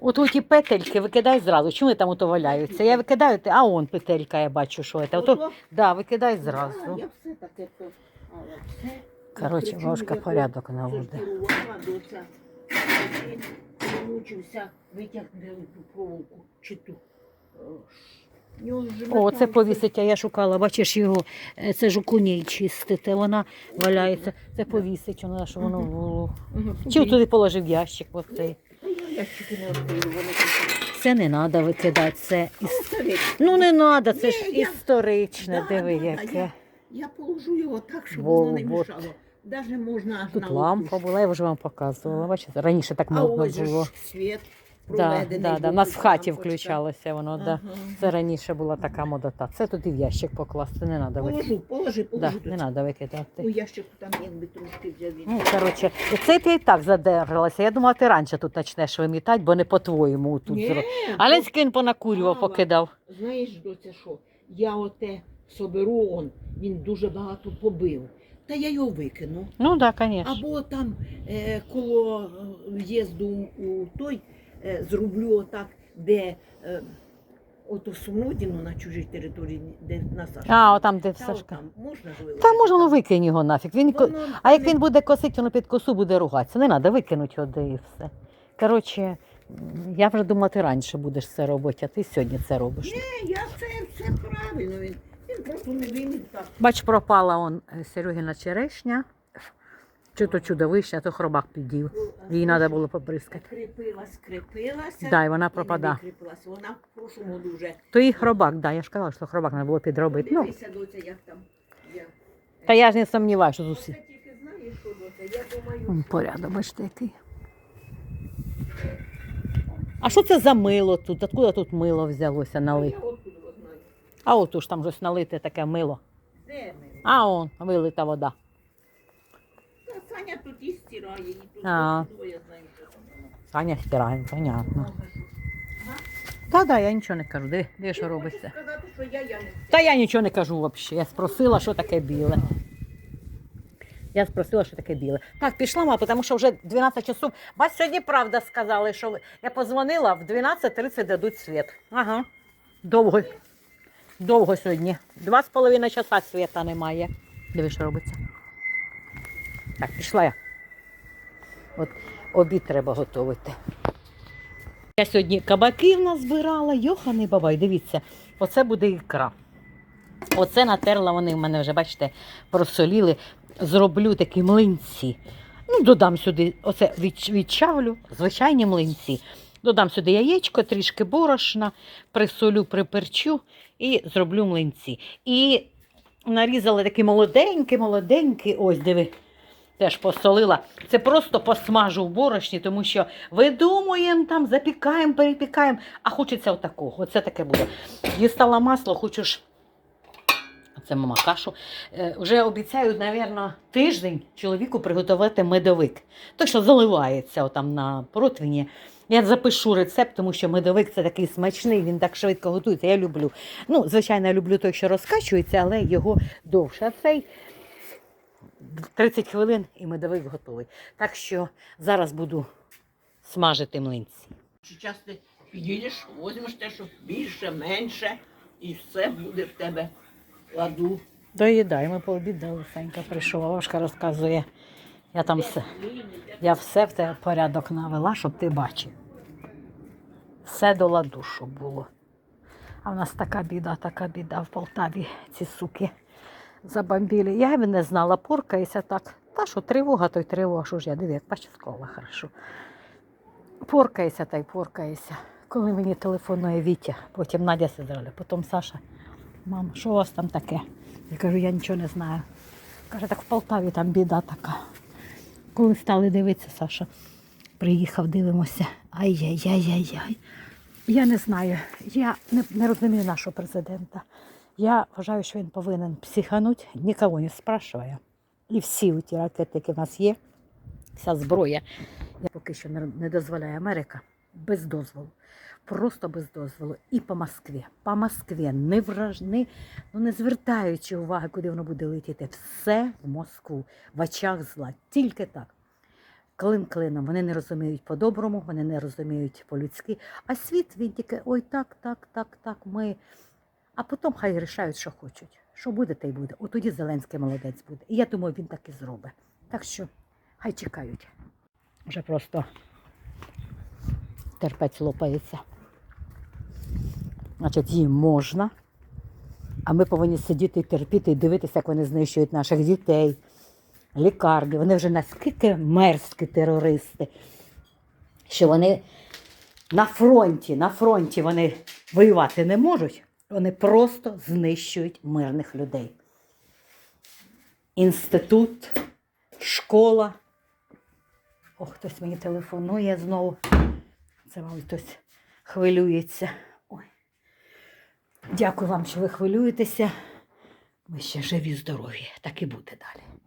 От ті петельки викидай зразу. Чому вони там ото валяються? Я викидаю, а он петелька, я бачу, що це. Ото, да, викидай зразу. Я все таке то. Коротше, Причому порядок наводить. доця. Витягнути проволоку чи ту. О, це повісить, а я шукала, бачиш його, е, це ж у коней чистити, вона валяється. Це повісить, вона, що воно було. Чи туди положив ящик оцей. Тут. Це не треба викидати, це іс... Ну не треба, це ж Ні, я- історичне, диви яке. Я, положу його так, щоб Во, воно не вот. мішало. Даже можна аж Тут лампа була, я вже вам показувала. Бачите, раніше так А модно ось же було. ж світ проведений. да, да. У нас в хаті включалося воно. Да. Це раніше була така модота. Це туди в ящик покласти, не треба викидати. Положу, положи, Да, не треба викидати. У ящику там якби трошки взяв. Ну, коротше, це ти і так задержалася. Я думала, ти раніше тут почнеш вимітати, бо не по-твоєму тут Ні. Але то- скин понакурював, покидав. Знаєш, доця, що? Я оте соберу он, він дуже багато побив. Та я його викину. Ну так, да, звісно. Або там е, коло е, в'їзду у той зроблю отак, де е, ото Сумодіну на чужій території, де на Саші. А, отам, де Та Сашка. отам можна ж виложити? Та можна, ну викинь його нафіг. Він, ко- Воно А як не- він буде косити, воно під косу буде ругатися. Не треба викинути його де і все. Коротше, м, я вже думала, ти раніше будеш це робити, а ти сьогодні це робиш. Ні, я це, це правильно. Він, він просто не вимів так. Бач, пропала он е, Серегіна черешня, чи то чудовище, а то хробак підів. Їй треба було поприскати. Кріпилась, кріпилася. Да, і вона пропада. Вона в прошлому году вже. То і хробак, да, я ж казала, що хробак треба було підробити. Ну, Дивися, доця, як там. Я. та я ж не сумніваюся, що з усі. Оце тільки знаєш, що доця, я думаю, Порядок, бачите, який. А що це за мило тут? Откуда тут мило взялося налити? А от уж там щось налите таке мило. Де? А он, вилита вода. Та Саня тут і стирає, і тут А. двоє воно. Саня стирає, понятно. Та да, я нічого не кажу. Диви, диви, що робиться. сказати, що я, я не Та я нічого не кажу взагалі. Я спросила, що таке біле. Я спросила, що таке біле. Так, пішла, мама, тому що вже 12 часов. Бач, сьогодні правда сказали, що ви- я позвонила, в 12.30 дадуть світ. Ага. Довго. Довго сьогодні. Два з половиною часа світа немає. Диви, що робиться. Так, пішла я. От обід треба готувати. Я сьогодні кабаків назбирала, йоханий бабай, дивіться, оце буде ікра. Оце натерла вони в мене вже, бачите, просоліли. Зроблю такі млинці. Ну, додам сюди, оце від, відчавлю, звичайні млинці. Додам сюди яєчко, трішки борошна, присолю, приперчу і зроблю млинці. І нарізала такі молоденькі, молоденькі, ось диви, теж посолила. Це просто посмажу в борошні, тому що видумуємо там, запікаємо, перепікаємо, а хочеться отакого. Оце таке буде. Дістала масло, хочу ж. Це мама кашу. Е, вже обіцяють, мабуть, тиждень чоловіку приготувати медовик. Той, що заливається отам на противні. Я запишу рецепт, тому що медовик це такий смачний, він так швидко готується. Я люблю. Ну, звичайно, я люблю той, що розкачується, але його довше. А цей 30 хвилин і медовик готовий. Так що зараз буду смажити млинці. Чи час ти підійдеш, візьмеш те, що більше, менше, і все буде в тебе ладу. Доїдай, ми пообідали, Санька прийшов, а Важка розказує. Я там все, я все в тебе порядок навела, щоб ти бачив. Все до ладу, щоб було. А в нас така біда, така біда в Полтаві, ці суки забомбили. Я б не знала, поркається так. Та що тривога, то й тривога, що ж я диви, як бачиш, скола хорошо. Поркається та й поркається. Коли мені телефонує Вітя, потім Надя сиділа, потім Саша. Мам, що у вас там таке? Я кажу, я нічого не знаю. Каже, так в Полтаві там біда така. Коли стали дивитися, Саша приїхав, дивимося. Ай-яй-яй-яй-яй. Я не знаю. Я не, не розумію нашого президента. Я вважаю, що він повинен психануть, нікого не спрашиває. І всі ті ракети, які в нас є, вся зброя, я поки що не, дозволяє Америка без дозволу. Просто без дозволу. І по Москві. По Москві, не враж... не, ну, не звертаючи уваги, куди воно буде летіти. Все в Москву, в очах зла. Тільки так. клин клином. Вони не розуміють по-доброму, вони не розуміють по-людськи. А світ він тільки ой, так, так, так, так. Ми. А потім хай рішають, що хочуть. Що буде, те й буде. От тоді Зеленський молодець буде. І я думаю, він так і зробить. Так що хай чекають. Вже просто терпець лопається. Значить, їм можна. А ми повинні сидіти і терпіти і дивитися, як вони знищують наших дітей, лікарні. Вони вже наскільки мерзкі терористи, що вони на фронті, на фронті вони воювати не можуть, вони просто знищують мирних людей. Інститут, школа. О, хтось мені телефонує знову. Це, мабуть, хтось хвилюється. Ой. Дякую вам, що ви хвилюєтеся. Ми ще живі, здорові. Так і буде далі.